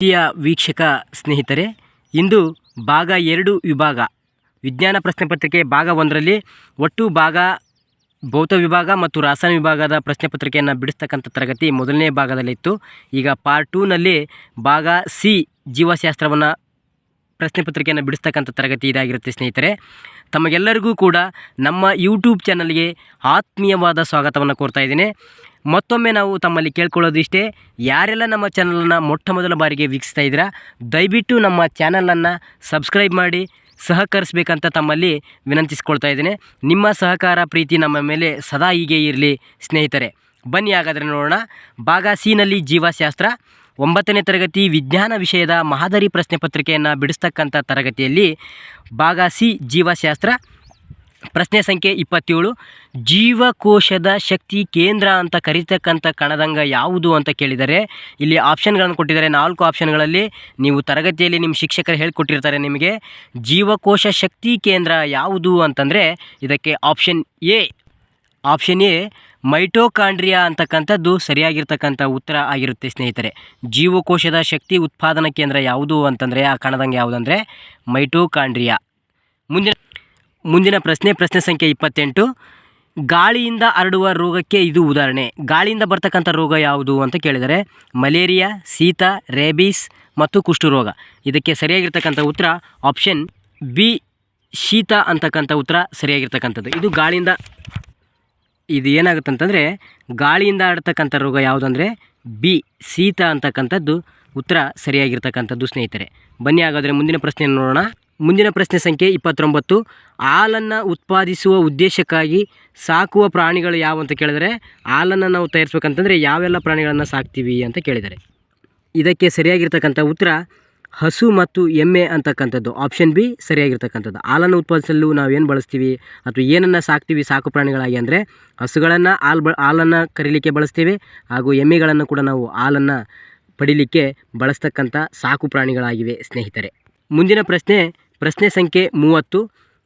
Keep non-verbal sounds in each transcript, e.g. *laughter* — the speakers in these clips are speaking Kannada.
ಪ್ರಿಯ ವೀಕ್ಷಕ ಸ್ನೇಹಿತರೆ, ಇಂದು ಭಾಗ ಎರಡು ವಿಭಾಗ, ವಿಜ್ಞಾನ ಪ್ರಶ್ನೆ ಪತ್ರಿಕೆ ಭಾಗ ಒಂದರಲ್ಲಿ ಒಟ್ಟು ಭಾಗ, ಭೌತ ವಿಭಾಗ ಮತ್ತು ರಾಸಾಯನ ವಿಭಾಗದ ಪ್ರಶ್ನೆ ಪತ್ರಿಕೆಯನ್ನು ಬಿಡಿಸ್ತಕ್ಕಂಥ ತರಗತಿ ಮೊದಲನೇ ಭಾಗದಲ್ಲಿತ್ತು. ಈಗ ಪಾರ್ಟ್ ಟೂನಲ್ಲಿ ಭಾಗ ಸಿ ಜೀವಶಾಸ್ತ್ರವನ್ನು ಪ್ರಶ್ನೆ ಪತ್ರಿಕೆಯನ್ನು ಬಿಡಿಸ್ತಕ್ಕಂಥ ತರಗತಿ ಇದಾಗಿರುತ್ತೆ ಸ್ನೇಹಿತರೆ. ತಮಗೆಲ್ಲರಿಗೂ ಕೂಡ ನಮ್ಮ ಯೂಟ್ಯೂಬ್ ಚಾನಲ್ಗೆ ಆತ್ಮೀಯವಾದ ಸ್ವಾಗತವನ್ನು ಕೋರ್ತಾ ಇದ್ದೀನಿ. ಮತ್ತೊಮ್ಮೆ ನಾವು ತಮ್ಮಲ್ಲಿ ಕೇಳ್ಕೊಳ್ಳೋದು ಇಷ್ಟೇ ಯಾರೆಲ್ಲ ನಮ್ಮ ಚಾನಲನ್ನು ಮೊಟ್ಟ ಮೊದಲ ಬಾರಿಗೆ ವೀಕ್ಷಿಸ್ತಾ ಇದ್ದೀರಾ, ದಯವಿಟ್ಟು ನಮ್ಮ ಚಾನಲನ್ನು ಸಬ್ಸ್ಕ್ರೈಬ್ ಮಾಡಿ ಸಹಕರಿಸಬೇಕಂತ ತಮ್ಮಲ್ಲಿ ವಿನಂತಿಸ್ಕೊಳ್ತಾ ಇದ್ದೀನಿ. ನಿಮ್ಮ ಸಹಕಾರ, ಪ್ರೀತಿ ನಮ್ಮ ಮೇಲೆ ಸದಾ ಹೀಗೆ ಇರಲಿ ಸ್ನೇಹಿತರೆ. ಬನ್ನಿ ಹಾಗಾದರೆ ನೋಡೋಣ. ಭಾಗ ಸಿನಲ್ಲಿ ಜೀವಶಾಸ್ತ್ರ, ಒಂಬತ್ತನೇ ತರಗತಿ ವಿಜ್ಞಾನ ವಿಷಯದ ಮಹಾದರಿ ಪ್ರಶ್ನೆ ಪತ್ರಿಕೆಯನ್ನು ಬಿಡಿಸ್ತಕ್ಕಂಥ ತರಗತಿಯಲ್ಲಿ ಭಾಗ ಸಿ ಜೀವಶಾಸ್ತ್ರ ಪ್ರಶ್ನೆ ಸಂಖ್ಯೆ ಇಪ್ಪತ್ತೇಳು, ಜೀವಕೋಶದ ಶಕ್ತಿ ಕೇಂದ್ರ ಅಂತ ಕರೀತಕ್ಕಂಥ ಕಣದಂಗ ಯಾವುದು ಅಂತ ಕೇಳಿದರೆ, ಇಲ್ಲಿ ಆಪ್ಷನ್ಗಳನ್ನು ಕೊಟ್ಟಿದ್ದಾರೆ. ನಾಲ್ಕು ಆಪ್ಷನ್ಗಳಲ್ಲಿ ನೀವು ತರಗತಿಯಲ್ಲಿ ನಿಮ್ಮ ಶಿಕ್ಷಕರು ಹೇಳಿಕೊಟ್ಟಿರ್ತಾರೆ ನಿಮಗೆ. ಜೀವಕೋಶ ಶಕ್ತಿ ಕೇಂದ್ರ ಯಾವುದು ಅಂತಂದರೆ, ಇದಕ್ಕೆ option A option A, mitochondria ಅಂತಕ್ಕಂಥದ್ದು ಸರಿಯಾಗಿರ್ತಕ್ಕಂಥ ಉತ್ತರ ಆಗಿರುತ್ತೆ ಸ್ನೇಹಿತರೆ. ಜೀವಕೋಶದ ಶಕ್ತಿ ಉತ್ಪಾದನಾ ಕೇಂದ್ರ ಯಾವುದು ಅಂತಂದರೆ, ಆ ಕಣದಂಗೆ ಯಾವುದಂದರೆ ಮೈಟೋಕಾಂಡ್ರಿಯಾ. ಮುಂದಿನ ಮುಂದಿನ ಪ್ರಶ್ನೆ ಪ್ರಶ್ನೆ ಸಂಖ್ಯೆ ಇಪ್ಪತ್ತೆಂಟು. ಗಾಳಿಯಿಂದ ಹರಡುವ ರೋಗಕ್ಕೆ ಇದು ಉದಾಹರಣೆ. ಗಾಳಿಯಿಂದ ಬರ್ತಕ್ಕಂಥ ರೋಗ ಯಾವುದು ಅಂತ ಕೇಳಿದರೆ ಮಲೇರಿಯಾ ಶೀತ ರೇಬೀಸ್ ಮತ್ತು ಕುಷ್ಠರೋಗ. ಇದಕ್ಕೆ ಸರಿಯಾಗಿರ್ತಕ್ಕಂಥ ಉತ್ತರ ಆಪ್ಷನ್ ಬಿ, ಶೀತ ಅಂತಕ್ಕಂಥ ಉತ್ತರ ಸರಿಯಾಗಿರ್ತಕ್ಕಂಥದ್ದು. ಇದು ಗಾಳಿಯಿಂದ ಇದು ಏನಾಗುತ್ತೆ ಅಂತಂದರೆ ಗಾಳಿಯಿಂದ ಹರಡ್ತಕ್ಕಂಥ ರೋಗ ಯಾವುದಂದರೆ ಬಿ ಶೀತ ಅಂತಕ್ಕಂಥದ್ದು ಉತ್ತರ ಸರಿಯಾಗಿರ್ತಕ್ಕಂಥದ್ದು ಸ್ನೇಹಿತರೆ. ಬನ್ನಿ ಹಾಗಾದರೆ ಮುಂದಿನ ಪ್ರಶ್ನೆಯನ್ನು ನೋಡೋಣ. ಮುಂದಿನ ಪ್ರಶ್ನೆ ಸಂಖ್ಯೆ ಇಪ್ಪತ್ತೊಂಬತ್ತು. ಹಾಲನ್ನು ಉತ್ಪಾದಿಸುವ ಉದ್ದೇಶಕ್ಕಾಗಿ ಸಾಕುವ ಪ್ರಾಣಿಗಳು ಯಾವು ಅಂತ ಕೇಳಿದರೆ, ಹಾಲನ್ನು ನಾವು ತಯಾರಿಸ್ಬೇಕಂತಂದರೆ ಯಾವೆಲ್ಲ ಪ್ರಾಣಿಗಳನ್ನು ಸಾಕ್ತೀವಿ ಅಂತ ಕೇಳಿದ್ದಾರೆ ಇದಕ್ಕೆ ಸರಿಯಾಗಿರ್ತಕ್ಕಂಥ ಉತ್ತರ, ಹಸು ಮತ್ತು ಎಮ್ಮೆ ಅಂತಕ್ಕಂಥದ್ದು. ಆಪ್ಷನ್ ಬಿ ಸರಿಯಾಗಿರ್ತಕ್ಕಂಥದ್ದು. ಹಾಲನ್ನು ಉತ್ಪಾದಿಸಲು ನಾವು ಏನು ಬಳಸ್ತೀವಿ ಅಥವಾ ಏನನ್ನು ಸಾಕ್ತೀವಿ ಸಾಕು ಪ್ರಾಣಿಗಳಾಗಿ ಅಂದರೆ, ಹಸುಗಳನ್ನು ಹಾಲು ಬ, ಹಾಲನ್ನು ಕರೀಲಿಕ್ಕೆ ಬಳಸ್ತೀವಿ ಹಾಗೂ ಎಮ್ಮೆಗಳನ್ನು ಕೂಡ ನಾವು ಹಾಲನ್ನು ಪಡಿಲಿಕ್ಕೆ ಬಳಸ್ತಕ್ಕಂಥ ಸಾಕು ಪ್ರಾಣಿಗಳಾಗಿವೆ ಸ್ನೇಹಿತರೆ. ಮುಂದಿನ ಪ್ರಶ್ನೆ ಪ್ರಶ್ನೆ ಸಂಖ್ಯೆ ಮೂವತ್ತು.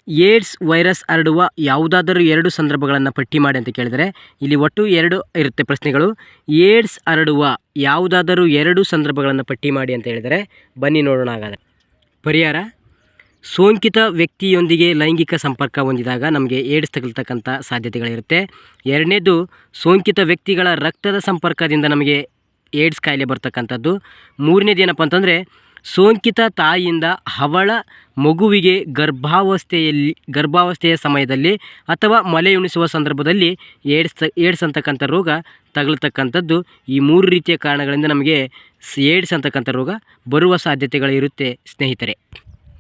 ಏಡ್ಸ್ ವೈರಸ್ ಹರಡುವ ಯಾವುದಾದರೂ ಎರಡು ಸಂದರ್ಭಗಳನ್ನು ಪಟ್ಟಿ ಮಾಡಿ ಅಂತ ಕೇಳಿದರೆ, ಇಲ್ಲಿ ಒಟ್ಟು ಎರಡು ಇರುತ್ತೆ ಪ್ರಶ್ನೆಗಳು. ಏಡ್ಸ್ ಹರಡುವ ಯಾವುದಾದರೂ ಎರಡು ಸಂದರ್ಭಗಳನ್ನು ಪಟ್ಟಿ ಮಾಡಿ ಅಂತ ಹೇಳಿದರೆ, ಬನ್ನಿ ನೋಡೋಣ ಹಾಗಾದರೆ. ಪರಿಹಾರ, ಸೋಂಕಿತ ವ್ಯಕ್ತಿಯೊಂದಿಗೆ ಲೈಂಗಿಕ ಸಂಪರ್ಕ ಹೊಂದಿದಾಗ ನಮಗೆ ಏಡ್ಸ್ ತಗಲ್ತಕ್ಕಂಥ ಸಾಧ್ಯತೆಗಳಿರುತ್ತೆ. ಎರಡನೇದು, ಸೋಂಕಿತ ವ್ಯಕ್ತಿಗಳ ರಕ್ತದ ಸಂಪರ್ಕದಿಂದ ನಮಗೆ ಏಡ್ಸ್ ಕಾಯಿಲೆ ಬರ್ತಕ್ಕಂಥದ್ದು. ಮೂರನೇದು ಏನಪ್ಪ ಅಂತಂದರೆ ಸೋಂಕಿತ ತಾಯಿಯಿಂದ ಅವಳ ಮಗುವಿಗೆ ಗರ್ಭಾವಸ್ಥೆಯಲ್ಲಿ, ಗರ್ಭಾವಸ್ಥೆಯ ಸಮಯದಲ್ಲಿ ಅಥವಾ ಮಲೆಯುಣಿಸುವ ಸಂದರ್ಭದಲ್ಲಿ ಏಡ್ಸ್ ಏಡ್ಸ್ ಅಂತಕ್ಕಂಥ ರೋಗ ತಗಲತಕ್ಕಂಥದ್ದು ಈ ಮೂರು ರೀತಿಯ ಕಾರಣಗಳಿಂದ ನಮಗೆ ಏಡ್ಸ್ ಅಂತಕ್ಕಂಥ ರೋಗ ಬರುವ ಸಾಧ್ಯತೆಗಳಿರುತ್ತೆ ಸ್ನೇಹಿತರೆ.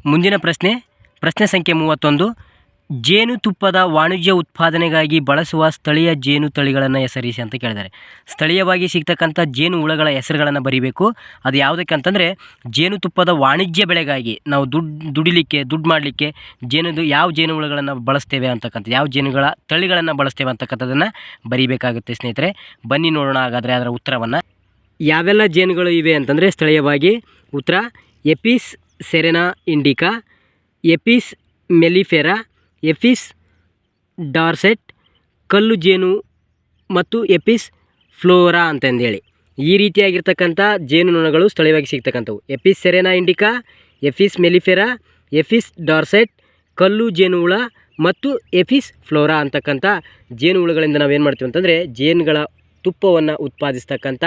ಮುಂದಿನ ಪ್ರಶ್ನೆ ಪ್ರಶ್ನೆ ಸಂಖ್ಯೆ ಮೂವತ್ತೊಂದು. ಜೇನುತುಪ್ಪದ ವಾಣಿಜ್ಯ ಉತ್ಪಾದನೆಗಾಗಿ ಬಳಸುವ ಸ್ಥಳೀಯ ಜೇನು ತಳಿಗಳನ್ನು ಹೆಸರಿಸಿ ಅಂತ ಕೇಳಿದ್ದಾರೆ. ಸ್ಥಳೀಯವಾಗಿ ಸಿಗ್ತಕ್ಕಂಥ ಜೇನು ಹುಳಗಳ ಹೆಸರುಗಳನ್ನು ಬರೀಬೇಕು. ಅದು ಯಾವುದಕ್ಕೆ ಅಂತಂದರೆ ಜೇನುತುಪ್ಪದ ವಾಣಿಜ್ಯ ಬೆಳೆಗಾಗಿ ನಾವು ದುಡ್ಡು ದುಡಿಲಿಕ್ಕೆ, ದುಡ್ಡು ಮಾಡಲಿಕ್ಕೆ ಜೇನುದು ಯಾವ ಜೇನು ಹುಳಗಳನ್ನು ಬಳಸ್ತೇವೆ ಅಂತಕ್ಕಂಥ, ಯಾವ ಜೇನುಗಳ ತಳಿಗಳನ್ನು ಬಳಸ್ತೇವೆ ಅಂತಕ್ಕಂಥದ್ದನ್ನು ಬರೀಬೇಕಾಗುತ್ತೆ ಸ್ನೇಹಿತರೆ. ಬನ್ನಿ ನೋಡೋಣ ಹಾಗಾದರೆ ಅದರ ಉತ್ತರವನ್ನು. ಯಾವೆಲ್ಲ ಜೇನುಗಳು ಇವೆ ಅಂತಂದರೆ ಸ್ಥಳೀಯವಾಗಿ ಉತ್ತರ, Apis cerana indica, Apis mellifera Apis, dorsata, ಕಲ್ಲು ಜೇನು ಮತ್ತು ಎಪಿಸ್ ಫ್ಲೋರಾ ಅಂತಂದೇಳಿ. ಈ ರೀತಿಯಾಗಿರ್ತಕ್ಕಂಥ ಜೇನುನೊಣಗಳು ಸ್ಥಳೀಯವಾಗಿ ಸಿಗ್ತಕ್ಕಂಥವು. Apis cerana indica, Apis mellifera, Apis dorsata, ಕಲ್ಲು ಜೇನುಹುಳ ಮತ್ತು ಎಫಿಸ್ ಫ್ಲೋರಾ ಅಂತಕ್ಕಂಥ ಜೇನುಹುಳುಗಳಿಂದ ನಾವೇನು ಮಾಡ್ತೀವಿ ಅಂತಂದರೆ ಜೇನುಗಳ ತುಪ್ಪವನ್ನು ಉತ್ಪಾದಿಸ್ತಕ್ಕಂಥ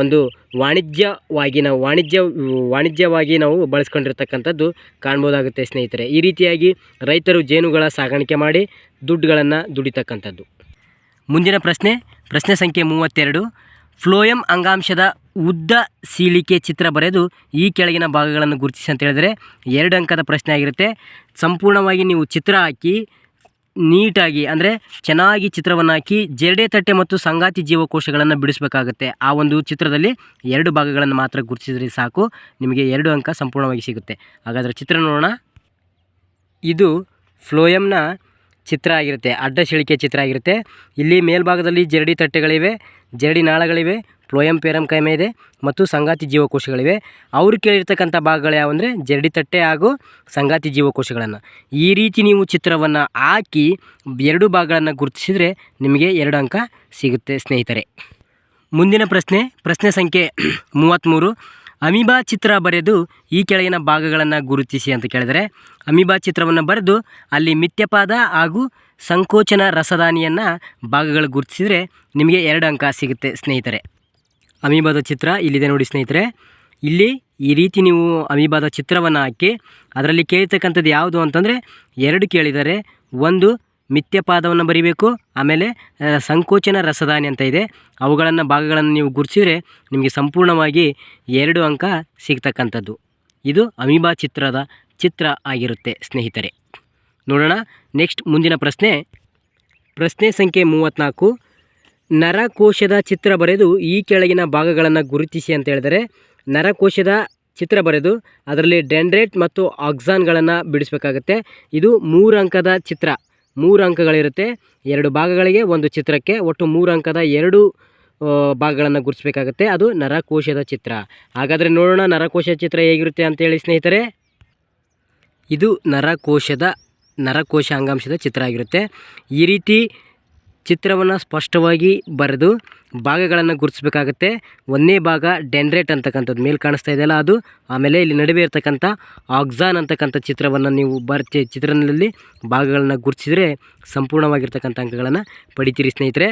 ಒಂದು ವಾಣಿಜ್ಯವಾಗಿ ನಾವು ವಾಣಿಜ್ಯ, ವಾಣಿಜ್ಯವಾಗಿ ನಾವು ಬಳಸ್ಕೊಂಡಿರ್ತಕ್ಕಂಥದ್ದು ಕಾಣ್ಬೋದಾಗುತ್ತೆ ಸ್ನೇಹಿತರೆ. ಈ ರೀತಿಯಾಗಿ ರೈತರು ಜೇನುಗಳ ಸಾಗಾಣಿಕೆ ಮಾಡಿ ದುಡ್ಡುಗಳನ್ನು ದುಡಿತಕ್ಕಂಥದ್ದು. ಮುಂದಿನ ಪ್ರಶ್ನೆ ಪ್ರಶ್ನೆ ಸಂಖ್ಯೆ ಮೂವತ್ತೆರಡು. ಫ್ಲೋಯಂ ಅಂಗಾಂಶದ ಉದ್ದ ಸೀಳಿಕೆ ಚಿತ್ರ ಬರೆದು ಈ ಕೆಳಗಿನ ಭಾಗಗಳನ್ನು ಗುರುತಿಸಿ ಅಂತ ಹೇಳಿದರೆ ಎರಡು ಅಂಕದ ಪ್ರಶ್ನೆ ಆಗಿರುತ್ತೆ. ಸಂಪೂರ್ಣವಾಗಿ ನೀವು ಚಿತ್ರ ಹಾಕಿ ನೀಟಾಗಿ, ಅಂದರೆ ಚೆನ್ನಾಗಿ ಚಿತ್ರವನ್ನು ಹಾಕಿ ಜರಡೆ ತಟ್ಟೆ ಮತ್ತು ಸಂಗಾತಿ ಜೀವಕೋಶಗಳನ್ನು ಬಿಡಿಸಬೇಕಾಗುತ್ತೆ. ಆ ಒಂದು ಚಿತ್ರದಲ್ಲಿ ಎರಡು ಭಾಗಗಳನ್ನು ಮಾತ್ರ ಗುರುತಿಸಿದರೆ ಸಾಕು. ನಿಮಗೆ ಎರಡು ಅಂಕ ಸಂಪೂರ್ಣವಾಗಿ ಸಿಗುತ್ತೆ. ಹಾಗಾದರೆ ಚಿತ್ರ ನೋಡೋಣ. ಇದು ಫ್ಲೋಯಮ್ನ ಚಿತ್ರ ಆಗಿರುತ್ತೆ. ಅಡ್ಡ ಶಿಳಿಕೆ ಚಿತ್ರ ಆಗಿರುತ್ತೆ. ಇಲ್ಲಿ ಮೇಲ್ಭಾಗದಲ್ಲಿ ಜರಡಿ ತಟ್ಟೆಗಳಿವೆ, ಜರಡಿ ನಾಳಗಳಿವೆ ಫ್ಲೋಯಂ ಕೈಮೆ ಇದೆ ಮತ್ತು ಸಂಗಾತಿ ಜೀವಕೋಶಗಳಿವೆ. ಅವರು ಕೇಳಿರ್ತಕ್ಕಂಥ ಭಾಗಗಳು ಯಾವಂದರೆ ಜರಡಿ ತಟ್ಟೆ ಹಾಗೂ ಸಂಗಾತಿ ಜೀವಕೋಶಗಳನ್ನು. ಈ ರೀತಿ ನೀವು ಚಿತ್ರವನ್ನು ಹಾಕಿ ಎರಡು ಭಾಗಗಳನ್ನು ಗುರುತಿಸಿದರೆ ನಿಮಗೆ ಎರಡು ಅಂಕ ಸಿಗುತ್ತೆ ಸ್ನೇಹಿತರೆ. ಮುಂದಿನ ಪ್ರಶ್ನೆ ಪ್ರಶ್ನೆ ಸಂಖ್ಯೆ *clears throat* ಮೂವತ್ತ್ಮೂರು ಅಮಿಬಾ ಚಿತ್ರ ಬರೆದು ಈ ಕೆಳಗಿನ ಭಾಗಗಳನ್ನು ಗುರುತಿಸಿ ಅಂತ ಕೇಳಿದರೆ, ಅಮಿಬಾ ಚಿತ್ರವನ್ನು ಬರೆದು ಅಲ್ಲಿ ಮಿಥ್ಯಪಾದ ಹಾಗೂ ಸಂಕೋಚನ ರಸದಾನಿಯನ್ನು ಭಾಗಗಳು ಗುರುತಿಸಿದರೆ ನಿಮಗೆ ಎರಡು ಅಂಕ ಸಿಗುತ್ತೆ ಸ್ನೇಹಿತರೆ. ಅಮೀಬಾದ ಚಿತ್ರ ಇಲ್ಲಿದೆ ನೋಡಿ ಸ್ನೇಹಿತರೆ. ಇಲ್ಲಿ ಈ ರೀತಿ ನೀವು ಅಮೀಬಾದ ಚಿತ್ರವನ್ನು ಹಾಕಿ, ಅದರಲ್ಲಿ ಕೇಳಿರ್ತಕ್ಕಂಥದ್ದು ಯಾವುದು ಅಂತಂದರೆ ಎರಡು ಕೇಳಿದ್ದಾರೆ. ಒಂದು ಮಿಥ್ಯಪಾದವನ್ನು ಬರಿಬೇಕು, ಆಮೇಲೆ ಸಂಕೋಚನ ರಸದಾನಿ ಅಂತ ಇದೆ. ಅವುಗಳನ್ನು ಭಾಗಗಳನ್ನು ನೀವು ಗುರುತಿಸಿದರೆ ನಿಮಗೆ ಸಂಪೂರ್ಣವಾಗಿ ಎರಡು ಅಂಕ ಸಿಗ್ತಕ್ಕಂಥದ್ದು. ಇದು ಅಮೀಬಾ ಚಿತ್ರದ ಚಿತ್ರ ಆಗಿರುತ್ತೆ ಸ್ನೇಹಿತರೆ. ನೋಡೋಣ, ನೆಕ್ಸ್ಟ್ ಮುಂದಿನ ಪ್ರಶ್ನೆ. ಪ್ರಶ್ನೆ ಸಂಖ್ಯೆ ಮೂವತ್ತ್ನಾಲ್ಕು ನರಕೋಶದ ಚಿತ್ರ ಬರೆದು ಈ ಕೆಳಗಿನ ಭಾಗಗಳನ್ನು ಗುರುತಿಸಿ ಅಂತ ಹೇಳಿದರೆ, ನರಕೋಶದ ಚಿತ್ರ ಬರೆದು ಅದರಲ್ಲಿ ಡೆಂಡ್ರೇಟ್ ಮತ್ತು ಆಕ್ಸಾನ್ಗಳನ್ನು ಬಿಡಿಸಬೇಕಾಗುತ್ತೆ. ಇದು ಮೂರು ಅಂಕದ ಚಿತ್ರ. ಮೂರು ಅಂಕಗಳಿರುತ್ತೆ. ಎರಡು ಭಾಗಗಳಿಗೆ ಒಂದು ಚಿತ್ರಕ್ಕೆ ಒಟ್ಟು ಮೂರು ಅಂಕದ ಎರಡು ಭಾಗಗಳನ್ನು ಗುರುತಿಸಬೇಕಾಗುತ್ತೆ. ಅದು ನರಕೋಶದ ಚಿತ್ರ. ಹಾಗಾದರೆ ನೋಡೋಣ ನರಕೋಶ ಚಿತ್ರ ಹೇಗಿರುತ್ತೆ ಅಂತೇಳಿ ಸ್ನೇಹಿತರೆ. ಇದು ನರಕೋಶದ ನರಕೋಶ ಅಂಗಾಂಶದ ಚಿತ್ರ ಆಗಿರುತ್ತೆ. ಈ ರೀತಿ ಚಿತ್ರವನ್ನು ಸ್ಪಷ್ಟವಾಗಿ ಬರೆದು ಭಾಗಗಳನ್ನು ಗುರುತಿಸಬೇಕಾಗುತ್ತೆ. ಒಂದನೇ ಭಾಗ ಡೆನ್ರೇಟ್ ಅಂತಕ್ಕಂಥದ್ದು ಮೇಲೆ ಕಾಣಿಸ್ತಾ ಇದೆಯಲ್ಲ ಅದು. ಆಮೇಲೆ ಇಲ್ಲಿ ನಡುವೆ ಇರ್ತಕ್ಕಂಥ ಆಕ್ಸಾನ್ ಅಂತಕ್ಕಂಥ ಚಿತ್ರವನ್ನು ನೀವು ಬರ್ತಿ ಚಿತ್ರದಲ್ಲಿ ಭಾಗಗಳನ್ನು ಗುರುತಿಸಿದರೆ ಸಂಪೂರ್ಣವಾಗಿರ್ತಕ್ಕಂಥ ಅಂಕಗಳನ್ನು ಪಡಿತೀರಿ ಸ್ನೇಹಿತರೆ.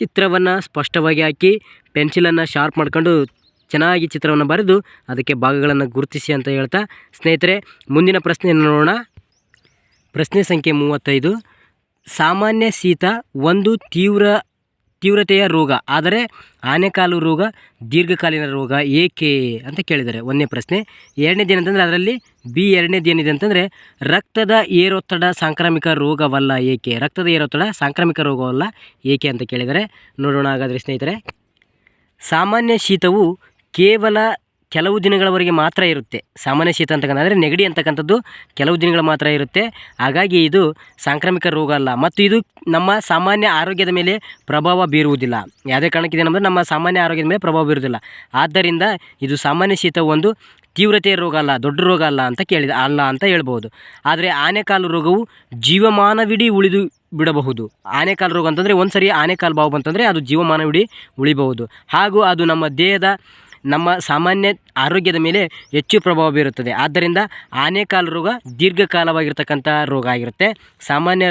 ಚಿತ್ರವನ್ನು ಸ್ಪಷ್ಟವಾಗಿ ಹಾಕಿ ಪೆನ್ಸಿಲನ್ನು ಶಾರ್ಪ್ ಮಾಡ್ಕೊಂಡು ಚೆನ್ನಾಗಿ ಚಿತ್ರವನ್ನು ಬರೆದು ಅದಕ್ಕೆ ಭಾಗಗಳನ್ನು ಗುರುತಿಸಿ ಅಂತ ಹೇಳ್ತಾ, ಸ್ನೇಹಿತರೆ ಮುಂದಿನ ಪ್ರಶ್ನೆಯನ್ನು ನೋಡೋಣ. ಪ್ರಶ್ನೆ ಸಂಖ್ಯೆ ಮೂವತ್ತೈದು. ಸಾಮಾನ್ಯ ಶೀತ ಒಂದು ತೀವ್ರ, ತೀವ್ರತೆಯ ರೋಗ, ಆದರೆ ಆನೆಕಾಲು ರೋಗ, ದೀರ್ಘಕಾಲೀನ ರೋಗ ಏಕೆ ಅಂತ ಕೇಳಿದ್ದಾರೆ ಒಂದನೇ ಪ್ರಶ್ನೆ. ಎರಡನೇದು ಏನಂತಂದರೆ ಅದರಲ್ಲಿ ಬಿ ಎರಡನೇದು ಏನಿದೆ ಅಂತಂದರೆ ರಕ್ತದ ಏರೊತ್ತಡ ಸಾಂಕ್ರಾಮಿಕ ರೋಗವಲ್ಲ ಏಕೆ? ರಕ್ತದ ಏರೊತ್ತಡ ಸಾಂಕ್ರಾಮಿಕ ರೋಗವಲ್ಲ ಏಕೆ ಅಂತ ಕೇಳಿದರೆ ನೋಡೋಣ ಹಾಗಾದರೆ ಸ್ನೇಹಿತರೆ. ಸಾಮಾನ್ಯ ಶೀತವು ಕೇವಲ ಕೆಲವು ದಿನಗಳವರೆಗೆ ಮಾತ್ರ ಇರುತ್ತೆ. ಸಾಮಾನ್ಯ ಶೀತ ಅಂತಕ್ಕಂಥ ನೆಗಡಿ ಅಂತಕ್ಕಂಥದ್ದು ಕೆಲವು ದಿನಗಳು ಮಾತ್ರ ಇರುತ್ತೆ. ಹಾಗಾಗಿ ಇದು ಸಾಂಕ್ರಾಮಿಕ ರೋಗ ಅಲ್ಲ. ಮತ್ತು ಇದು ನಮ್ಮ ಸಾಮಾನ್ಯ ಆರೋಗ್ಯದ ಮೇಲೆ ಪ್ರಭಾವ ಬೀರುವುದಿಲ್ಲ. ಯಾವುದೇ ಕಾರಣಕ್ಕೆ ನಮ್ಮದು ನಮ್ಮ ಸಾಮಾನ್ಯ ಆರೋಗ್ಯದ ಮೇಲೆ ಪ್ರಭಾವ ಬೀರುವುದಿಲ್ಲ. ಆದ್ದರಿಂದ ಇದು ಸಾಮಾನ್ಯ ಶೀತ ಒಂದು ತೀವ್ರತೆಯ ರೋಗ ಅಲ್ಲ, ದೊಡ್ಡ ರೋಗ ಅಲ್ಲ ಅಂತ ಕೇಳಿದ, ಅಲ್ಲ ಅಂತ ಹೇಳ್ಬೋದು ಆದರೆ ಆನೆಕಾಲು ರೋಗವು ಜೀವಮಾನವಿಡೀ ಉಳಿದು ಬಿಡಬಹುದು. ಆನೆಕಾಲು ರೋಗ ಅಂತಂದರೆ ಒಂದು ಸರಿ ಆನೆಕಾಲು ಬಾವು ಬಂತಂದರೆ ಅದು ಜೀವಮಾನವಿಡೀ ಉಳಿಬಹುದು. ಹಾಗೂ ಅದು ನಮ್ಮ ದೇಹದ ನಮ್ಮ ಸಾಮಾನ್ಯ ಆರೋಗ್ಯದ ಮೇಲೆ ಹೆಚ್ಚು ಪ್ರಭಾವ ಬೀರುತ್ತದೆ. ಆದ್ದರಿಂದ ಆನೆಕಾಲು ರೋಗ ದೀರ್ಘಕಾಲವಾಗಿರ್ತಕ್ಕಂಥ ರೋಗ ಆಗಿರುತ್ತೆ. ಸಾಮಾನ್ಯ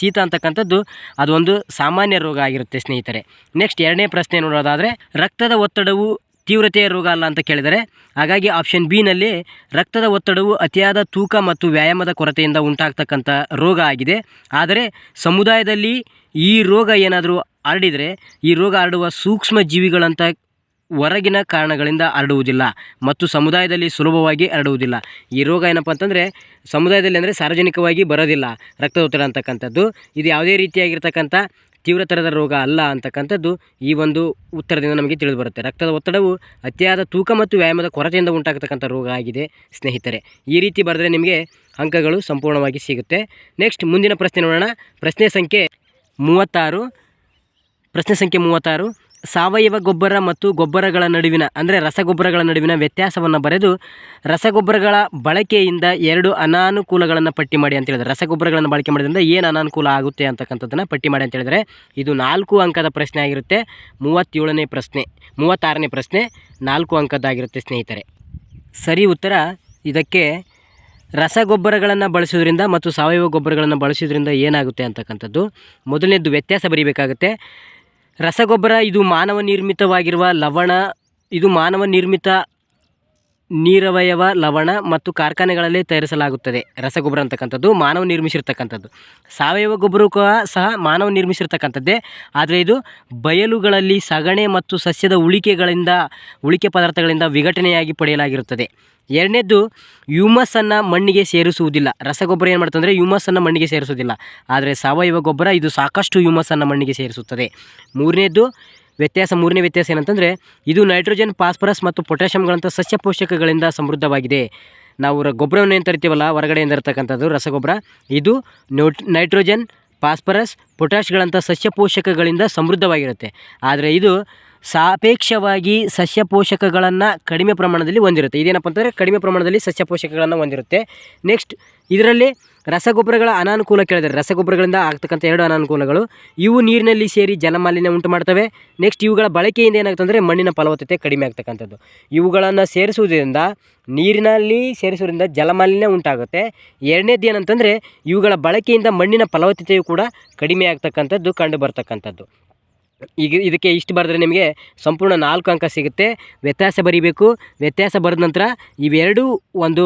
ಶೀತ ಅಂತಕ್ಕಂಥದ್ದು ಅದೊಂದು ಸಾಮಾನ್ಯ ರೋಗ ಆಗಿರುತ್ತೆ ಸ್ನೇಹಿತರೆ. ನೆಕ್ಸ್ಟ್ ಎರಡನೇ ಪ್ರಶ್ನೆ ನೋಡೋದಾದರೆ, ರಕ್ತದ ಒತ್ತಡವು ತೀವ್ರತೆಯ ರೋಗ ಅಲ್ಲ ಅಂತ ಕೇಳಿದರೆ, ಹಾಗಾಗಿ ಆಪ್ಷನ್ ಬಿನಲ್ಲಿ ರಕ್ತದ ಒತ್ತಡವು ಅತಿಯಾದ ತೂಕ ಮತ್ತು ವ್ಯಾಯಾಮದ ಕೊರತೆಯಿಂದ ಉಂಟಾಗ್ತಕ್ಕಂಥ ರೋಗ ಆಗಿದೆ. ಆದರೆ ಸಮುದಾಯದಲ್ಲಿ ಈ ರೋಗ ಏನಾದರೂ ಹರಡಿದರೆ, ಈ ರೋಗ ಹರಡುವ ಸೂಕ್ಷ್ಮ ಜೀವಿಗಳಂತ ಹೊರಗಿನ ಕಾರಣಗಳಿಂದ ಹರಡುವುದಿಲ್ಲ ಮತ್ತು ಸಮುದಾಯದಲ್ಲಿ ಸುಲಭವಾಗಿ ಹರಡುವುದಿಲ್ಲ. ಈ ರೋಗ ಏನಪ್ಪ ಅಂತಂದರೆ ಸಮುದಾಯದಲ್ಲಿ ಅಂದರೆ ಸಾರ್ವಜನಿಕವಾಗಿ ಬರೋದಿಲ್ಲ ರಕ್ತದೊತ್ತಡ ಅಂತಕ್ಕಂಥದ್ದು. ಇದು ಯಾವುದೇ ರೀತಿಯಾಗಿರ್ತಕ್ಕಂಥ ತೀವ್ರತರದ ರೋಗ ಅಲ್ಲ ಅಂತಕ್ಕಂಥದ್ದು ಈ ಒಂದು ಉತ್ತರದಿಂದ ನಮಗೆ ತಿಳಿದು ಬರುತ್ತೆ ರಕ್ತದ ಒತ್ತಡವು ಅತಿಯಾದ ತೂಕ ಮತ್ತು ವ್ಯಾಯಾಮದ ಕೊರತೆಯಿಂದ ಉಂಟಾಗತಕ್ಕಂಥ ರೋಗ ಆಗಿದೆ ಸ್ನೇಹಿತರೆ. ಈ ರೀತಿ ಬರೆದರೆ ನಿಮಗೆ ಅಂಕಗಳು ಸಂಪೂರ್ಣವಾಗಿ ಸಿಗುತ್ತೆ. ನೆಕ್ಸ್ಟ್ ಮುಂದಿನ ಪ್ರಶ್ನೆ ನೋಡೋಣ. ಪ್ರಶ್ನೆ ಸಂಖ್ಯೆ ಮೂವತ್ತಾರು. ಪ್ರಶ್ನೆ ಸಂಖ್ಯೆ ಮೂವತ್ತಾರು. ಸಾವಯವ ಗೊಬ್ಬರ ಮತ್ತು ಗೊಬ್ಬರಗಳ ನಡುವಿನ, ಅಂದರೆ ರಸಗೊಬ್ಬರಗಳ ನಡುವಿನ ವ್ಯತ್ಯಾಸವನ್ನು ಬರೆದು, ರಸಗೊಬ್ಬರಗಳ ಬಳಕೆಯಿಂದ ಎರಡು ಅನಾನುಕೂಲಗಳನ್ನು ಪಟ್ಟಿ ಮಾಡಿ ಅಂತ ಹೇಳಿದ್ರೆ, ರಸಗೊಬ್ಬರಗಳನ್ನು ಬಳಕೆ ಮಾಡೋದ್ರಿಂದ ಏನು ಅನಾನುಕೂಲ ಆಗುತ್ತೆ ಅಂತಕ್ಕಂಥದ್ದನ್ನು ಪಟ್ಟಿ ಮಾಡಿ ಅಂತ ಹೇಳಿದರೆ, ಇದು ನಾಲ್ಕು ಅಂಕದ ಪ್ರಶ್ನೆ ಆಗಿರುತ್ತೆ, ಮೂವತ್ತೇಳನೇ ಪ್ರಶ್ನೆ, ಮೂವತ್ತಾರನೇ ಪ್ರಶ್ನೆ, ನಾಲ್ಕು ಅಂಕದ್ದಾಗಿರುತ್ತೆ ಸ್ನೇಹಿತರೆ. ಸರಿ, ಉತ್ತರ, ಇದಕ್ಕೆ ರಸಗೊಬ್ಬರಗಳನ್ನು ಬಳಸೋದ್ರಿಂದ ಮತ್ತು ಸಾವಯವ ಗೊಬ್ಬರಗಳನ್ನು ಬಳಸೋದ್ರಿಂದ ಏನಾಗುತ್ತೆ ಅಂತಕ್ಕಂಥದ್ದು ಮೊದಲನೇದು ವ್ಯತ್ಯಾಸ ಬರೀಬೇಕಾಗುತ್ತೆ ರಸಗೊಬ್ಬರ ಇದು ಮಾನವ ನಿರ್ಮಿತವಾಗಿರುವ ಲವಣ ಇದು ಮಾನವ ನಿರ್ಮಿತ ನೀರವಯವ ಲವಣ ಮತ್ತು ಕಾರ್ಖಾನೆಗಳಲ್ಲಿ ತಯಾರಿಸಲಾಗುತ್ತದೆ. ರಸಗೊಬ್ಬರ ಅಂತಕ್ಕಂಥದ್ದು, ಮಾನವ ನಿರ್ಮಿಸಿರ್ತಕ್ಕಂಥದ್ದು. ಸಾವಯವ ಗೊಬ್ಬರ ಸಹ ಮಾನವ ನಿರ್ಮಿಸಿರ್ತಕ್ಕಂಥದ್ದೇ. ಆದರೆ ಇದು ಬಯಲುಗಳಲ್ಲಿ ಸಗಣಿ ಮತ್ತು ಸಸ್ಯದ ಉಳಿಕೆಗಳಿಂದ, ಉಳಿಕೆ ಪದಾರ್ಥಗಳಿಂದ ವಿಘಟನೆಯಾಗಿ ಪಡೆಯಲಾಗಿರುತ್ತದೆ. ಎರಡನೇದು ಹ್ಯೂಮಸನ್ನು ಮಣ್ಣಿಗೆ ಸೇರಿಸುವುದಿಲ್ಲ. ರಸಗೊಬ್ಬರ ಏನು ಮಾಡ್ತಂದರೆ ಹ್ಯೂಮಸನ್ನು ಮಣ್ಣಿಗೆ ಸೇರಿಸುವುದಿಲ್ಲ. ಆದರೆ ಸಾವಯವ ಗೊಬ್ಬರ ಇದು ಸಾಕಷ್ಟು ಹ್ಯೂಮಸನ್ನು ಮಣ್ಣಿಗೆ ಸೇರಿಸುತ್ತದೆ. ಮೂರನೇದ್ದು ವ್ಯತ್ಯಾಸ, ಮೂರನೇ ವ್ಯತ್ಯಾಸ ಏನಂತಂದರೆ, ಇದು ನೈಟ್ರೋಜನ್, ಫಾಸ್ಫರಸ್ ಮತ್ತು ಪೊಟ್ಯಾಷಿಯಂಗಳಂಥ ಸಸ್ಯ ಪೋಷಕಗಳಿಂದ ಸಮೃದ್ಧವಾಗಿದೆ. ನಾವು ಗೊಬ್ಬರವನ್ನು ಏನು ತರಿತೀವಲ್ಲ ಹೊರಗಡೆಯಿಂದ ಇರತಕ್ಕಂಥದ್ದು ರಸಗೊಬ್ಬರ. ಇದು ನೋಟ್, ನೈಟ್ರೋಜನ್, ಫಾಸ್ಫರಸ್ ಪೊಟ್ಯಾಷ್ಗಳಂಥ ಸಸ್ಯ ಪೋಷಕಗಳಿಂದ ಸಮೃದ್ಧವಾಗಿರುತ್ತೆ. ಆದರೆ ಇದು ಸಾಪೇಕ್ಷವಾಗಿ ಸಸ್ಯ ಪೋಷಕಗಳನ್ನು ಕಡಿಮೆ ಪ್ರಮಾಣದಲ್ಲಿ ಹೊಂದಿರುತ್ತೆ. ಇದೇನಪ್ಪ ಅಂತಂದರೆ ಕಡಿಮೆ ಪ್ರಮಾಣದಲ್ಲಿ ಸಸ್ಯ ಪೋಷಕಗಳನ್ನು ಹೊಂದಿರುತ್ತೆ. ನೆಕ್ಸ್ಟ್, ಇದರಲ್ಲಿ ರಸಗೊಬ್ಬರಗಳ ಅನಾನುಕೂಲ ಕೇಳಿದರೆ, ರಸಗೊಬ್ಬರಗಳಿಂದ ಆಗ್ತಕ್ಕಂಥ ಎರಡು ಅನಾನುಕೂಲಗಳು. ಇವು ನೀರಿನಲ್ಲಿ ಸೇರಿ ಜಲಮಾಲಿನ್ಯ ಉಂಟು ಮಾಡ್ತವೆ. ನೆಕ್ಸ್ಟ್ ಇವುಗಳ ಬಳಕೆಯಿಂದ ಏನಾಗುತ್ತೆ ಅಂದರೆ ಮಣ್ಣಿನ ಫಲವತ್ತತೆ ಕಡಿಮೆ ಆಗ್ತಕ್ಕಂಥದ್ದು. ಇವುಗಳನ್ನು ಸೇರಿಸುವುದರಿಂದ, ನೀರಿನಲ್ಲಿ ಸೇರಿಸುವುದರಿಂದ ಜಲಮಾಲಿನ್ಯ ಉಂಟಾಗುತ್ತೆ. ಎರಡನೇದು ಏನಂತಂದರೆ, ಇವುಗಳ ಬಳಕೆಯಿಂದ ಮಣ್ಣಿನ ಫಲವತ್ತತೆಯು ಕೂಡ ಕಡಿಮೆ ಆಗ್ತಕ್ಕಂಥದ್ದು, ಕಂಡು ಬರ್ತಕ್ಕಂಥದ್ದು. ಈಗ ಇದಕ್ಕೆ ಇಷ್ಟು ಬರೆದ್ರೆ ನಿಮಗೆ ಸಂಪೂರ್ಣ ನಾಲ್ಕು ಅಂಕ ಸಿಗುತ್ತೆ. ವ್ಯತ್ಯಾಸ ಬರೀಬೇಕು. ವ್ಯತ್ಯಾಸ ಬರೆದ ನಂತರ ಇವೆರಡೂ ಒಂದು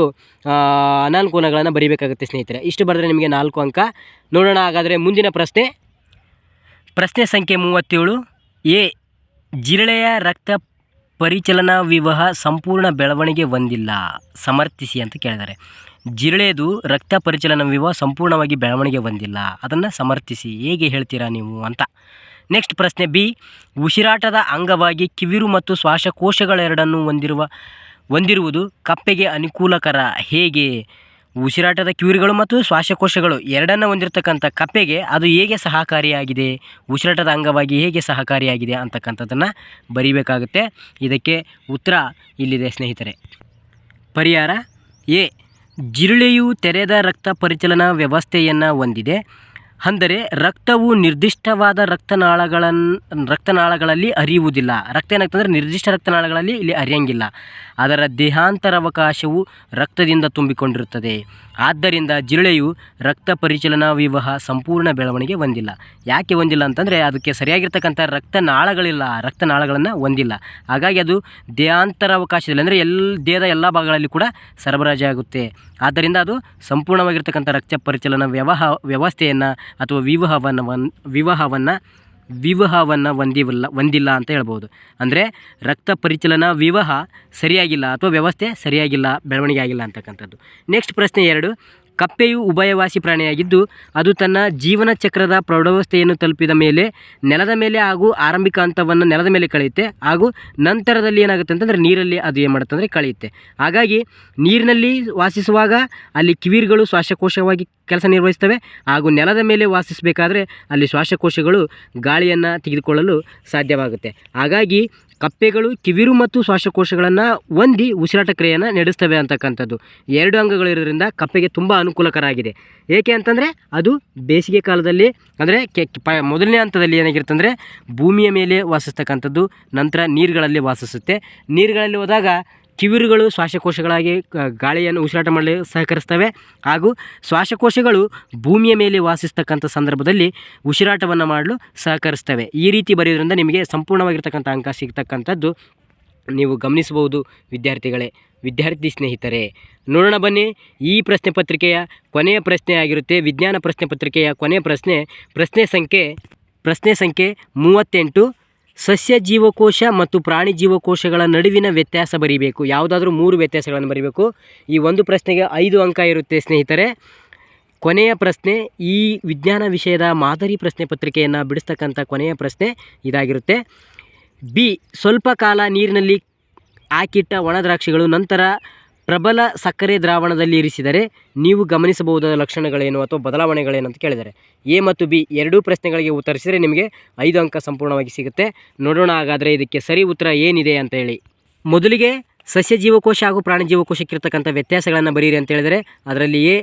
ಅನಾನುಕೂಲಗಳನ್ನು ಬರೀಬೇಕಾಗುತ್ತೆ ಸ್ನೇಹಿತರೆ. ಇಷ್ಟು ಬರೆದ್ರೆ ನಿಮಗೆ ನಾಲ್ಕು ಅಂಕ. ನೋಡೋಣ ಹಾಗಾದರೆ ಮುಂದಿನ ಪ್ರಶ್ನೆ. ಪ್ರಶ್ನೆ ಸಂಖ್ಯೆ ಮೂವತ್ತೇಳು. ಎ, ಜಿರಳೆಯ ರಕ್ತ ಪರಿಚಲನಾ ವಿವಾಹ ಸಂಪೂರ್ಣ ಬೆಳವಣಿಗೆ ಹೊಂದಿಲ್ಲ. ಸಮರ್ಥಿಸಿ ಅಂತ ಕೇಳಿದ್ದಾರೆ. ಜಿರಳೆದು ರಕ್ತ ಪರಿಚಲನಾ ವಿವಾಹ ಸಂಪೂರ್ಣವಾಗಿ ಬೆಳವಣಿಗೆ ಹೊಂದಿಲ್ಲ. ಅದನ್ನು ಸಮರ್ಥಿಸಿ. ಹೇಗೆ ಹೇಳ್ತೀರಾ ನೀವು ಅಂತ. ನೆಕ್ಸ್ಟ್ ಪ್ರಶ್ನೆ ಬಿ ಉಸಿರಾಟದ ಅಂಗವಾಗಿ ಕಿವಿರು ಮತ್ತು ಶ್ವಾಸಕೋಶಗಳೆರಡನ್ನು ಹೊಂದಿರುವ, ಹೊಂದಿರುವುದು ಕಪ್ಪೆಗೆ ಅನುಕೂಲಕರ. ಹೇಗೆ? ಉಸಿರಾಟದ ಕಿವಿರುಗಳು ಮತ್ತು ಶ್ವಾಸಕೋಶಗಳು ಎರಡನ್ನು ಹೊಂದಿರತಕ್ಕಂಥ ಕಪ್ಪೆಗೆ ಅದು ಹೇಗೆ ಸಹಕಾರಿಯಾಗಿದೆ? ಉಸಿರಾಟದ ಅಂಗವಾಗಿ ಹೇಗೆ ಸಹಕಾರಿಯಾಗಿದೆ ಅಂತಕ್ಕಂಥದ್ದನ್ನು ಬರೀಬೇಕಾಗುತ್ತೆ. ಇದಕ್ಕೆ ಉತ್ತರ ಇಲ್ಲಿದೆ ಸ್ನೇಹಿತರೆ. ಪರಿಹಾರ ಎ. ಜಿರುಳೆಯು ತೆರೆದ ರಕ್ತ ಪರಿಚಲನಾ ವ್ಯವಸ್ಥೆಯನ್ನು ಹೊಂದಿದೆ. ಅಂದರೆ ರಕ್ತವು ನಿರ್ದಿಷ್ಟವಾದ ರಕ್ತನಾಳಗಳನ್ನು ರಕ್ತನಾಳಗಳಲ್ಲಿ ಅರಿಯುವುದಿಲ್ಲ ರಕ್ತ ಏನಾಗ್ತಂದ್ರೆ ನಿರ್ದಿಷ್ಟ ರಕ್ತನಾಳಗಳಲ್ಲಿ ಇಲ್ಲಿ ಅರಿಯಂಗಿಲ್ಲ ಅದರ ದೇಹಾಂತರಾವಕಾಶವು ರಕ್ತದಿಂದ ತುಂಬಿಕೊಂಡಿರುತ್ತದೆ. ಆದ್ದರಿಂದ ಜಿರಳೆಯು ರಕ್ತ ಪರಿಚಲನಾ ವಿವಾಹ ಸಂಪೂರ್ಣ ಬೆಳವಣಿಗೆ ಹೊಂದಿಲ್ಲ. ಯಾಕೆ ಹೊಂದಿಲ್ಲ ಅಂತಂದರೆ ಅದಕ್ಕೆ ಸರಿಯಾಗಿರ್ತಕ್ಕಂಥ ರಕ್ತನಾಳಗಳಿಲ್ಲ. ರಕ್ತನಾಳಗಳನ್ನು ಹೊಂದಿಲ್ಲ. ಹಾಗಾಗಿ ಅದು ದೇಹಾಂತರಾವಕಾಶದಲ್ಲಿ ಅಂದರೆ ಎಲ್ಲ ದೇಹದ ಎಲ್ಲ ಭಾಗಗಳಲ್ಲಿ ಕೂಡ ಸರಬರಾಜಾಗುತ್ತೆ. ಆದ್ದರಿಂದ ಅದು ಸಂಪೂರ್ಣವಾಗಿರ್ತಕ್ಕಂಥ ರಕ್ತ ಪರಿಚಲನಾ ವ್ಯವಹ, ವ್ಯವಸ್ಥೆಯನ್ನು ಅಥವಾ ವಿವಾಹವನ್ನು ವನ್, ವಿವಾಹವನ್ನು ವಿವಾಹವನ್ನು ಹೊಂದಿವಲ್ಲ, ಹೊಂದಿಲ್ಲ ಅಂತ ಹೇಳ್ಬೋದು. ಅಂದರೆ ರಕ್ತ ಪರಿಚಲನಾ ವಿವಾಹ ಸರಿಯಾಗಿಲ್ಲ ಅಥವಾ ವ್ಯವಸ್ಥೆ ಸರಿಯಾಗಿಲ್ಲ, ಬೆಳವಣಿಗೆ ಆಗಿಲ್ಲ ಅಂತಕ್ಕಂಥದ್ದು. ನೆಕ್ಸ್ಟ್ ಪ್ರಶ್ನೆ ಎರಡು. ಕಪ್ಪೆಯು ಉಭಯವಾಸಿ ಪ್ರಾಣಿಯಾಗಿದ್ದು, ಅದು ತನ್ನ ಜೀವನ ಚಕ್ರದ ಪ್ರೌಢಾವಸ್ಥೆಯನ್ನು ತಲುಪಿದ ಮೇಲೆ ನೆಲದ ಮೇಲೆ ಹಾಗೂ ಆರಂಭಿಕ ಹಂತವನ್ನು ನೆಲದ ಮೇಲೆ ಕಳೆಯುತ್ತೆ. ಹಾಗೂ ನಂತರದಲ್ಲಿ ಏನಾಗುತ್ತೆ ಅಂತಂದರೆ ನೀರಲ್ಲಿ ಅದು ಏನು ಮಾಡುತ್ತೆ ಅಂದರೆ ಕಳೆಯುತ್ತೆ. ಹಾಗಾಗಿ ನೀರಿನಲ್ಲಿ ವಾಸಿಸುವಾಗ ಅಲ್ಲಿ ಕಿವಿರುಗಳು ಶ್ವಾಸಕೋಶವಾಗಿ ಕೆಲಸ ನಿರ್ವಹಿಸ್ತವೆ. ಹಾಗೂ ನೆಲದ ಮೇಲೆ ವಾಸಿಸಬೇಕಾದ್ರೆ ಅಲ್ಲಿ ಶ್ವಾಸಕೋಶಗಳು ಗಾಳಿಯನ್ನು ತೆಗೆದುಕೊಳ್ಳಲು ಸಾಧ್ಯವಾಗುತ್ತೆ. ಹಾಗಾಗಿ ಕಪ್ಪೆಗಳು ಕಿವಿರು ಮತ್ತು ಶ್ವಾಸಕೋಶಗಳನ್ನು ಹೊಂದಿ ಉಸಿರಾಟ ಕ್ರಿಯೆಯನ್ನು ನಡೆಸ್ತವೆ ಅಂತಕ್ಕಂಥದ್ದು. ಎರಡು ಅಂಗಗಳಿರೋದ್ರಿಂದ ಕಪ್ಪೆಗೆ ತುಂಬ ಅನುಕೂಲಕರ ಆಗಿದೆ ಏಕೆ ಅಂತಂದರೆ ಅದು ಬೇಸಿಗೆ ಕಾಲದಲ್ಲಿ, ಅಂದರೆ ಮೊದಲನೇ ಹಂತದಲ್ಲಿ ಏನಾಗಿರುತ್ತೆ ಅಂದರೆ ಭೂಮಿಯ ಮೇಲೆ ವಾಸಿಸ್ತಕ್ಕಂಥದ್ದು, ನಂತರ ನೀರುಗಳಲ್ಲಿ ವಾಸಿಸುತ್ತೆ. ನೀರುಗಳಲ್ಲಿ ಹೋದಾಗ ಕಿವಿರುಗಳು ಶ್ವಾಸಕೋಶಗಳಾಗಿ ಗಾಳಿಯನ್ನು ಉಸಿರಾಟ ಮಾಡಲು ಸಹಕರಿಸ್ತವೆ ಹಾಗೂ ಶ್ವಾಸಕೋಶಗಳು ಭೂಮಿಯ ಮೇಲೆ ವಾಸಿಸ್ತಕ್ಕಂಥ ಸಂದರ್ಭದಲ್ಲಿ ಉಸಿರಾಟವನ್ನು ಮಾಡಲು ಸಹಕರಿಸ್ತವೆ ಈ ರೀತಿ ಬರೆಯೋದ್ರಿಂದ ನಿಮಗೆ ಸಂಪೂರ್ಣವಾಗಿರ್ತಕ್ಕಂಥ ಅಂಕ ಸಿಗ್ತಕ್ಕಂಥದ್ದು ನೀವು ಗಮನಿಸಬಹುದು. ವಿದ್ಯಾರ್ಥಿಗಳೇ, ವಿದ್ಯಾರ್ಥಿ ಸ್ನೇಹಿತರೆ, ನೋಡೋಣ ಬನ್ನಿ. ಈ ಪ್ರಶ್ನೆ ಪತ್ರಿಕೆಯ ಕೊನೆಯ ಪ್ರಶ್ನೆ ಆಗಿರುತ್ತೆ. ವಿಜ್ಞಾನ ಪ್ರಶ್ನೆ ಪತ್ರಿಕೆಯ ಕೊನೆಯ ಪ್ರಶ್ನೆ ಪ್ರಶ್ನೆ ಸಂಖ್ಯೆ ಪ್ರಶ್ನೆ ಸಂಖ್ಯೆ ಮೂವತ್ತೆಂಟು. ಸಸ್ಯ ಜೀವಕೋಶ ಮತ್ತು ಪ್ರಾಣಿ ಜೀವಕೋಶಗಳ ನಡುವಿನ ವ್ಯತ್ಯಾಸ ಬರೀಬೇಕು. ಯಾವುದಾದ್ರೂ ಮೂರು ವ್ಯತ್ಯಾಸಗಳನ್ನು ಬರೀಬೇಕು. ಈ ಒಂದು ಪ್ರಶ್ನೆಗೆ ಐದು ಅಂಕ ಇರುತ್ತೆ ಸ್ನೇಹಿತರೆ. ಕೊನೆಯ ಪ್ರಶ್ನೆ, ಈ ವಿಜ್ಞಾನ ವಿಷಯದ ಮಾದರಿ ಪ್ರಶ್ನೆ ಪತ್ರಿಕೆಯನ್ನು ಬಿಡಿಸ್ತಕ್ಕಂಥ ಕೊನೆಯ ಪ್ರಶ್ನೆ ಇದಾಗಿರುತ್ತೆ. ಬಿ, ಸ್ವಲ್ಪ ಕಾಲ ನೀರಿನಲ್ಲಿ ಹಾಕಿಟ್ಟ ಒಣ ದ್ರಾಕ್ಷಿಗಳು, ನಂತರ ಪ್ರಬಲ ಸಕ್ಕರೆ ದ್ರಾವಣದಲ್ಲಿ ಇರಿಸಿದರೆ ನೀವು ಗಮನಿಸಬಹುದಾದ ಲಕ್ಷಣಗಳೇನು ಅಥವಾ ಬದಲಾವಣೆಗಳೇನು ಅಂತ ಕೇಳಿದ್ದಾರೆ ಎ ಮತ್ತು ಬಿ ಎರಡೂ ಪ್ರಶ್ನೆಗಳಿಗೆ ಉತ್ತರಿಸಿದರೆ ನಿಮಗೆ ಐದು ಅಂಕ ಸಂಪೂರ್ಣವಾಗಿ ಸಿಗುತ್ತೆ. ನೋಡೋಣ ಹಾಗಾದರೆ ಇದಕ್ಕೆ ಸರಿ ಉತ್ತರ ಏನಿದೆ ಅಂತ ಹೇಳಿ. ಮೊದಲಿಗೆ ಸಸ್ಯ ಜೀವಕೋಶ ಹಾಗೂ ಪ್ರಾಣಿ ಜೀವಕೋಶಕ್ಕಿರ್ತಕ್ಕಂಥ ವ್ಯತ್ಯಾಸಗಳನ್ನು ಬರೀರಿ ಅಂತ ಹೇಳಿದರೆ ಅದರಲ್ಲಿ ಎ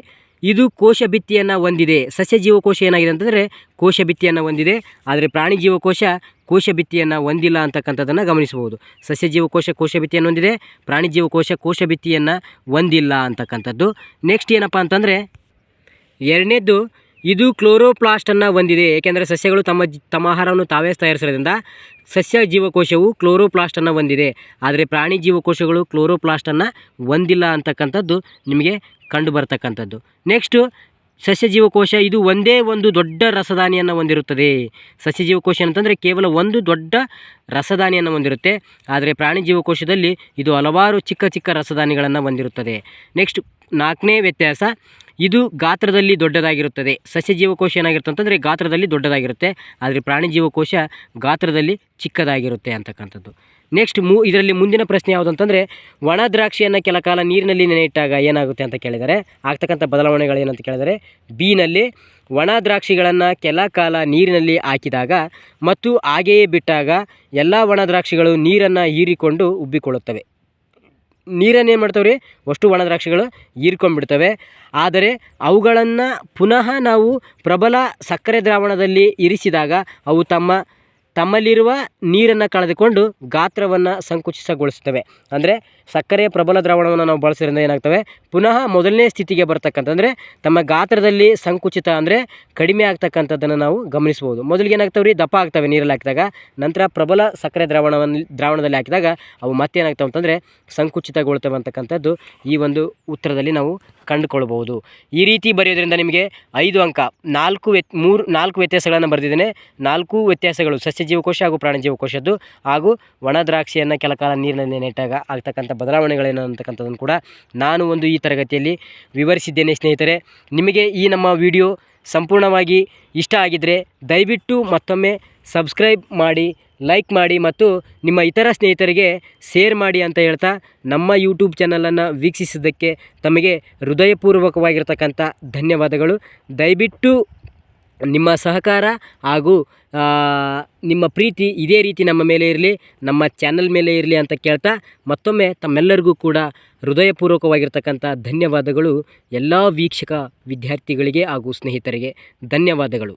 ಇದು ಕೋಶ ಭಿತ್ತಿಯನ್ನು ಹೊಂದಿದೆ. ಸಸ್ಯ ಜೀವಕೋಶ ಏನಾಗಿದೆ ಅಂತಂದರೆ ಕೋಶ ಭಿತ್ತಿಯನ್ನು ಹೊಂದಿದೆ. ಆದರೆ ಪ್ರಾಣಿ ಜೀವಕೋಶ ಕೋಶ ಭಿತ್ತಿಯನ್ನು ಹೊಂದಿಲ್ಲ ಅಂತಕ್ಕಂಥದ್ದನ್ನು ಗಮನಿಸಬಹುದು. ಸಸ್ಯ ಜೀವಕೋಶ ಕೋಶ ಭಿತ್ತಿಯನ್ನು ಹೊಂದಿದೆ. ಪ್ರಾಣಿ ಜೀವಕೋಶ ಕೋಶ ಭಿತ್ತಿಯನ್ನು ಹೊಂದಿಲ್ಲ ಅಂತಕ್ಕಂಥದ್ದು. ನೆಕ್ಸ್ಟ್ ಏನಪ್ಪ ಅಂತಂದರೆ ಎರಡನೇದ್ದು ಇದು ಕ್ಲೋರೋಪ್ಲಾಸ್ಟನ್ನು ಹೊಂದಿದೆ. ಏಕೆಂದರೆ ಸಸ್ಯಗಳು ತಮ್ಮ ತಮ್ಮ ಆಹಾರವನ್ನು ತಾವೇ ತಯಾರಿಸೋದ್ರಿಂದ ಸಸ್ಯ ಜೀವಕೋಶವು ಕ್ಲೋರೋಪ್ಲಾಸ್ಟನ್ನು ಹೊಂದಿದೆ. ಆದರೆ ಪ್ರಾಣಿ ಜೀವಕೋಶಗಳು ಕ್ಲೋರೋಪ್ಲಾಸ್ಟನ್ನು ಹೊಂದಿಲ್ಲ ಅಂತಕ್ಕಂಥದ್ದು ನಿಮಗೆ ಕಂಡು ಬರ್ತಕ್ಕಂಥದ್ದು ನೆಕ್ಸ್ಟು ಸಸ್ಯ ಜೀವಕೋಶ ಇದು ಒಂದೇ ಒಂದು ದೊಡ್ಡ ರಸದಾನಿಯನ್ನು ಹೊಂದಿರುತ್ತದೆ. ಸಸ್ಯ ಜೀವಕೋಶ ಅಂತಂದರೆ ಕೇವಲ ಒಂದು ದೊಡ್ಡ ರಸದಾನಿಯನ್ನು ಹೊಂದಿರುತ್ತೆ. ಆದರೆ ಪ್ರಾಣಿ ಜೀವಕೋಶದಲ್ಲಿ ಇದು ಹಲವಾರು ಚಿಕ್ಕ ಚಿಕ್ಕ ರಸದಾನಿಗಳನ್ನು ಹೊಂದಿರುತ್ತದೆ. ನೆಕ್ಸ್ಟ್ ನಾಲ್ಕನೇ ವ್ಯತ್ಯಾಸ, ಇದು ಗಾತ್ರದಲ್ಲಿ ದೊಡ್ಡದಾಗಿರುತ್ತದೆ. ಸಸ್ಯ ಜೀವಕೋಶ ಏನಾಗಿರುತ್ತೆ ಅಂತಂದರೆ ಗಾತ್ರದಲ್ಲಿ ದೊಡ್ಡದಾಗಿರುತ್ತೆ. ಆದರೆ ಪ್ರಾಣಿ ಜೀವಕೋಶ ಗಾತ್ರದಲ್ಲಿ ಚಿಕ್ಕದಾಗಿರುತ್ತೆ ಅಂತಕ್ಕಂಥದ್ದು. ನೆಕ್ಸ್ಟ್ ಮೂ, ಇದರಲ್ಲಿ ಮುಂದಿನ ಪ್ರಶ್ನೆ ಯಾವುದು ಅಂತಂದರೆ, ಒಣ ದ್ರಾಕ್ಷಿಯನ್ನು ಕೆಲ ಕಾಲ ನೀರಿನಲ್ಲಿ ನೆನೆಯಿಟ್ಟಾಗ ಏನಾಗುತ್ತೆ ಅಂತ ಕೇಳಿದರೆ, ಆಗ್ತಕ್ಕಂಥ ಬದಲಾವಣೆಗಳೇನಂತ ಕೇಳಿದರೆ ಬಿನಲ್ಲಿ ಒಣ ದ್ರಾಕ್ಷಿಗಳನ್ನು ಕೆಲ ಕಾಲ ನೀರಿನಲ್ಲಿ ಹಾಕಿದಾಗ ಮತ್ತು ಹಾಗೆಯೇ ಬಿಟ್ಟಾಗ ಎಲ್ಲ ಒಣ ದ್ರಾಕ್ಷಿಗಳು ನೀರನ್ನು ಹೀರಿಕೊಂಡು ಉಬ್ಬಿಕೊಳ್ಳುತ್ತವೆ. ನೀರನ್ನು ಏನು ಮಾಡ್ತಾವೆ ರೀ? ಅಷ್ಟು ಒಣ ದ್ರಾಕ್ಷಿಗಳು ಹೀರ್ಕೊಂಡ್ಬಿಡ್ತವೆ. ಆದರೆ ಅವುಗಳನ್ನು ಪುನಃ ನಾವು ಪ್ರಬಲ ಸಕ್ಕರೆ ದ್ರಾವಣದಲ್ಲಿ ಇರಿಸಿದಾಗ ಅವು ತಮ್ಮ ತಮ್ಮಲ್ಲಿರುವ ನೀರನ್ನು ಕಳೆದುಕೊಂಡು ಗಾತ್ರವನ್ನು ಸಂಕುಚಿತಗೊಳಿಸ್ತವೆ ಅಂದರೆ ಸಕ್ಕರೆಯ ಪ್ರಬಲ ದ್ರಾವಣವನ್ನು ನಾವು ಬಳಸೋದ್ರಿಂದ ಏನಾಗ್ತವೆ? ಪುನಃ ಮೊದಲನೇ ಸ್ಥಿತಿಗೆ ಬರ್ತಕ್ಕಂಥ, ಅಂದರೆ ತಮ್ಮ ಗಾತ್ರದಲ್ಲಿ ಸಂಕುಚಿತ, ಅಂದರೆ ಕಡಿಮೆ ಆಗ್ತಕ್ಕಂಥದ್ದನ್ನು ನಾವು ಗಮನಿಸ್ಬೋದು ಮೊದಲಿಗೆ ಏನಾಗ್ತವೆ ರೀ ದಪ್ಪ ಆಗ್ತವೆ ನೀರಲ್ಲಿ ಹಾಕಿದಾಗ. ನಂತರ ಪ್ರಬಲ ಸಕ್ಕರೆ ದ್ರಾವಣವನ್ನು, ದ್ರಾವಣದಲ್ಲಿ ಹಾಕಿದಾಗ ಅವು ಮತ್ತೇನಾಗ್ತವೆ ಅಂತಂದರೆ ಸಂಕುಚಿತಗೊಳ್ತವೆ ಅಂತಕ್ಕಂಥದ್ದು ಈ ಒಂದು ಉತ್ತರದಲ್ಲಿ ನಾವು ಕಂಡುಕೊಳ್ಬೋದು ಈ ರೀತಿ ಬರೆಯೋದ್ರಿಂದ ನಿಮಗೆ ಐದು ಅಂಕ, ನಾಲ್ಕು ವ್ಯತ್, ಮೂರು, ನಾಲ್ಕು ವ್ಯತ್ಯಾಸಗಳನ್ನು ಬರೆದಿದ್ದೇನೆ. ನಾಲ್ಕು ವ್ಯತ್ಯಾಸಗಳು, ಸಸ್ಯ ಜೀವಕೋಶ ಹಾಗೂ ಪ್ರಾಣಿ ಜೀವಕೋಶದ್ದು ಹಾಗೂ ಒಣ ದ್ರಾಕ್ಷಿಯನ್ನು ಕೆಲ ಕಾಲ ನೀರಿನಲ್ಲಿ ನೆಟ್ಟಾಗ ಆಗ್ತಕ್ಕಂಥ ಬದಲಾವಣೆಗಳೇನು ಅಂತಕ್ಕಂಥದ್ದನ್ನು ಕೂಡ ನಾನು ಒಂದು ಈ ತರಗತಿಯಲ್ಲಿ ವಿವರಿಸಿದ್ದೇನೆ ಸ್ನೇಹಿತರೆ. ನಿಮಗೆ ಈ ನಮ್ಮ ವಿಡಿಯೋ ಸಂಪೂರ್ಣವಾಗಿ ಇಷ್ಟ ಆಗಿದ್ದರೆ ದಯವಿಟ್ಟು ಮತ್ತೊಮ್ಮೆ ಸಬ್ಸ್ಕ್ರೈಬ್ ಮಾಡಿ, ಲೈಕ್ ಮಾಡಿ ಮತ್ತು ನಿಮ್ಮ ಇತರ ಸ್ನೇಹಿತರಿಗೆ ಶೇರ್ ಮಾಡಿ ಅಂತ ಹೇಳ್ತಾ ನಮ್ಮ ಯೂಟ್ಯೂಬ್ ಚಾನಲನ್ನು ವೀಕ್ಷಿಸಿದ್ದಕ್ಕೆ ತಮಗೆ ಹೃದಯಪೂರ್ವಕವಾಗಿರ್ತಕ್ಕಂಥ ಧನ್ಯವಾದಗಳು. ದಯವಿಟ್ಟು ನಿಮ್ಮ ಸಹಕಾರ ಹಾಗೂ ನಿಮ್ಮ ಪ್ರೀತಿ ಇದೇ ರೀತಿ ನಮ್ಮ ಮೇಲೆ ಇರಲಿ, ನಮ್ಮ ಚಾನಲ್ ಮೇಲೆ ಇರಲಿ ಅಂತ ಕೇಳ್ತಾ ಮತ್ತೊಮ್ಮೆ ತಮ್ಮೆಲ್ಲರಿಗೂ ಕೂಡ ಹೃದಯಪೂರ್ವಕವಾಗಿರ್ತಕ್ಕಂಥ ಧನ್ಯವಾದಗಳು ಎಲ್ಲ ವೀಕ್ಷಕ ವಿದ್ಯಾರ್ಥಿಗಳಿಗೆ ಹಾಗೂ ಸ್ನೇಹಿತರಿಗೆ. ಧನ್ಯವಾದಗಳು.